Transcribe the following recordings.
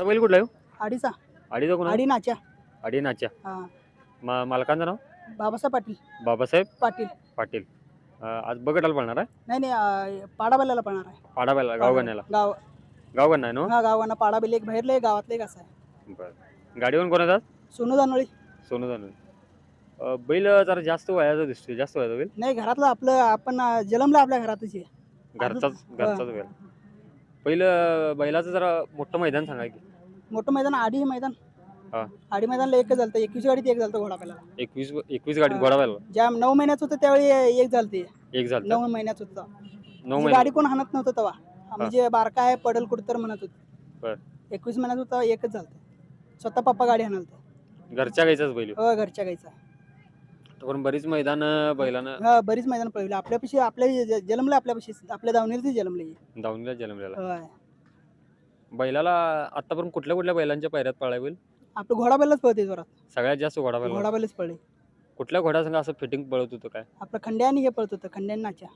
आता बैल कुठला आहे हो? आडीचा. अडीचा कोणा आडी नाच्या अडी नाच्या हा. मा मालकांचं नाव? बाबासाहेब पाटील. बाबासाहेब पाटील. पाटील. अं, आज बगटाला पळणार आहे? नाही नाही अं, पाडाबेल्याला पळणार आहे. पाडाबायला गावगाण्याला गाव. गावगाण आहे ना हो? हा गावांना पाडाबेल एक बाहेरले एक गावातले एक असं आहे. बरं. गाडीवर कोण येतात सोनू दानोळी. सोनू जाणून बैल जरा जास्त वयाचा दिसतोय जास्त वयाचा बैल? नाही घरातलं आपलं आपण अं, जलमलं आपल्या घरातच आहे. घरचाच घरचाच बैल. पहिलं बैलाचं जरा मोठं मैदान सांगा की. मोठं मैदान आडी हे मैदान. हा. आडी मैदानला एकच झालं एकवीस गाडीत एक झालं घोडा पहिला एकवीस एकवीस गाडीत. घोडा बैल ज्या नऊ महिन्यात होतं त्यावेळी एक झालं ते एक झालं नऊ महिन्यात होतं. नऊ महिने. गाडी कोण हाणत नव्हतं तेव्हा. म्हणजे बारका आहे पडल कुठं तर म्हणत बर. होत एकवीस महिन्यात होता एकच झालं स्वतः पप्पा गाडी हाणाल घरच्या गाईचाच बैल हो घरच्या गाईचा पण बरीच मैदान बैलानं हा बरीच मैदान पळवली. आपल्यापाशी आपल्या ज- जन्मलं आपल्यापाशी आपल्या दावणीला जन्मले. धावणीला जन्मलेला. होय. बैलाला आतापर्यंत कुठल्या कुठल्या बैलांच्या पायऱ्यात पळाय बैल आपलं घोडा बैलच पळते जोरात. सगळ्यात जास्त घोडा बैल घोडा बैलच पळले कुठल्या घोड्यासंग असं फिटिंग पळत होतं काय? आपलं खंड्याने हे पळत होतं खंड्याने नाच्या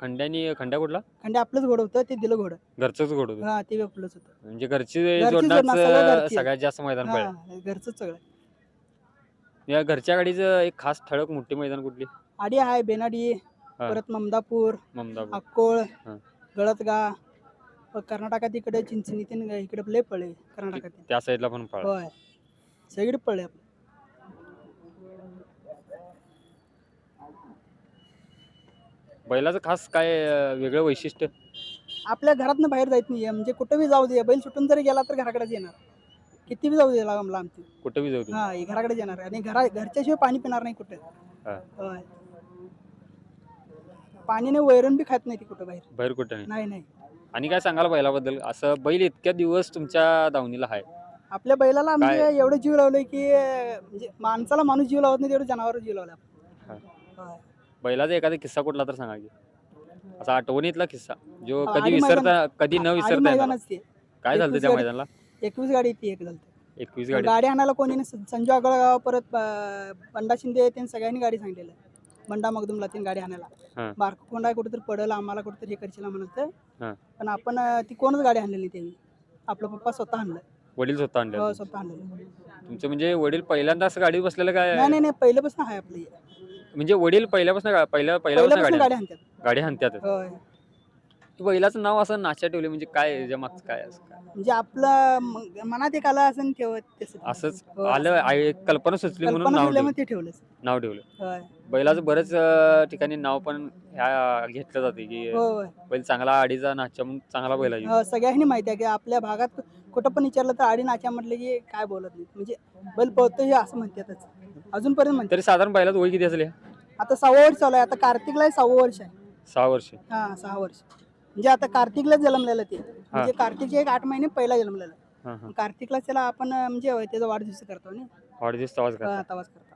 खंड्यानी खंड्या कुठला? खंड्या आपलंच घोडं होतं ते दिलं घोडं. घरचंच घोड होतं. हा ते आपलंच होतं. म्हणजे घरची घरची जोडणार जोडणार, सगळं घरची. सगळ्यात जास्त मैदान पळाय हा घरचंच सगळं या घरच्या गाडीचं एक खास ठळक मोठी मैदान कुठली? आडी आहे बेनाडी परत ममदापूर ममदा अक्कोळ हा. गळतगा कर्नाटकात इकडे चिंचणी तीन इकडे लय पळले कर्नाटकात. त्या साईडला पण पळा. होय. सगळीकडे पळले आपले बैलाचं खास काय अं, वेगळं वैशिष्ट्य? आपल्या घरातनं बाहेर जायत नाही म्हणजे कुठं बी जाऊ दे बैल सुटून जरी गेला तर घराकडेच येणार. किती बी जाऊ दे लांब लांब ते. कुठं बी जाऊ दे. हा हे घराकडेच येणार. आणि घरा घरच्याशिवाय पाणी पिणार नाही कुठे. हा. होय. पाणी नाही वैरण बी खात नाही ती कुठं बाहेर. बाहेर कुठं नाही? नाही नाही. आणि काय सांगाल बैलाबद्दल? असं बैल इतक्या दिवस तुमच्या दावणीला आहे. आपल्या बैलाला काय? एवढं जीव लावलंय की म्हणजे माणसाला माणूस जीव लावत नाही तेवढं जनावर जीव लावला. बैलाचा एखादा किस्सा कुठला तर सांगा की. असा आठवणीतला किस्सा जो हा, कधी आणि विसरता कधी न आणि विसरता येणार. मैदानच ते काय झालं एकवीस त्या गाडी- मैदानाला? एकवीस गाडी ती एक झालं एकवीस गाडी. गाडी आणायला कोणी नाही सं- संजू आगळगाव परत बंडा शिंदे त्यांनी सगळ्यांनी गाडी सांगितलेलं. बंडा मगदुमला तीन गाडी हा. आणायला बारक कोंडा कुठेतरी पडलं आम्हाला कुठेतरी हे करशील म्हणत हा. पण आपण अं, ती कोणच गाडी आणलेली त्यांनी. आपलं पप्पा स्वतः आणलं वडील स्वतः आणले हो स्वतः आणलेलं तुमचे म्हणजे वडील पहिल्यांदा असं गाडी बसलेलं काय? नाही नाही नाही पहिल्यापासून आहे आपली. म्हणजे वडील पहिल्यापासून गा- पहिल्या पहिल्यापासून पहिल्यापासून गाडी गाडी आणतात. गाडी हाणत्यात होय. तू बैलाचं नाव असं नाच्या ठेवले म्हणजे काय याच्या मागचं काय असं काय? म्हणजे आपलं म- मनात एक आलं असं ठेवत तसं. असंच? हो, आलं आई- कल्पना सुचली म्हणून कल्पना नाव ठेवलं. ते ठेवलं नाव ठेवलं. होय. बैलाचं बरेच अं, ठिकाणी नाव पण ह्या घेतलं जाते की होय बैल चांगला आडीचा नाच्या म्हणून चांगला बैल आहे. हो, सगळ्यांनी माहिती आहे की आपल्या भागात कुठं पण विचारलं तर आडी नाच्या म्हटलं की काय बोलत नाही. म्हणजे बैल पळतो हे असं म्हणतातच. अजूनपर्यंत म्हणतात. तरी साधारण बैलाचं वय किती असेल? आता सहावं वर्ष चालू आहे. आता कार्तिकला सहावं वर्ष आहे. सहा वर्ष. हा सहा वर्ष. म्हणजे आता कार्तिकला जन्मलेलं ते. म्हणजे कार्तिकचे एक आठ महिने पहिला जन्मलेलं. कार्तिकला त्याला आपण म्हणजे त्याचा वाढदिवस करतो ना. वाढदिवस तवाच का हा, तवाच करतो